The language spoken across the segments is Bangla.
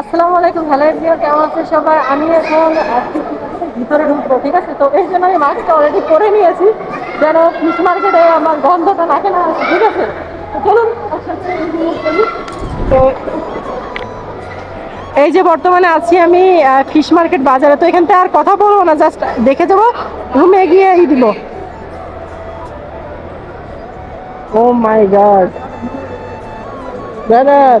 আসসালামু আলাইকুম, হ্যালো এভরিওয়ান, কেমন আছেন সবাই? আমি এখন ভিতরে ঢুকবো, ঠিক আছে? তো এই জন্য আমি মাস্কটা অলরেডি পরে নিয়েছি, যেন ফিশ মার্কেটে আমার গন্ধটা নাকে না, ঠিক আছে? চলুন করি। তো এই যে বর্তমানে আছি আমি ফিশ মার্কেট বাজারে, তো এখানটা আর কথা বলব না জাস্ট দেখে যাব রুমে গিয়ে ই দিব। ও মাই গড ব্রাদার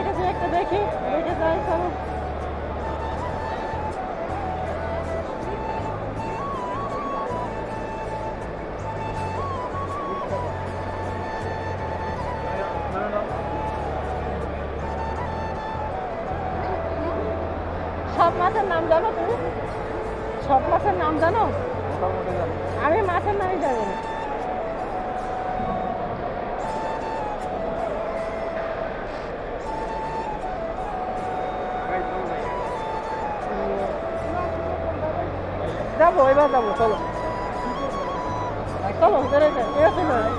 এই সাইডে একটা দেখি দেখে যাই চলো। সব মাছের নাম জানো তুমি? সব মাছের নাম জানো? আমি মাছের নামই জানি না। Estamos, ahí andamos todos. Todos, ustedes, ellos se todos.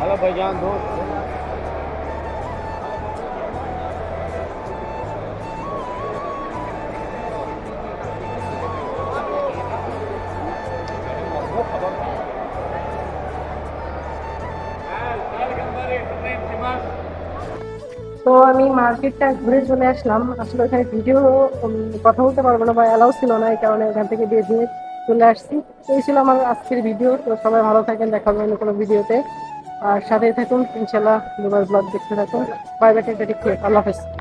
Hala. Ah. তো আমি মার্কেটটা ঘুরে চলে আসলাম। আসলে ওখানে ভিডিও কথা বলতে পারব না বা অ্যালাউ ছিল না, এই কারণে এখান থেকে দিয়ে দিয়ে চলে আসছি। এই ছিল আমার আজকের ভিডিও তো সবাই ভালো থাকেন, দেখা হবে অন্য কোনো ভিডিওতে আর সাথে থাকুন ইনশাল্লাহ দুবার ব্লগ দেখতে থাকুন। বাই বাই টেক আল্লাহ হাফেজ।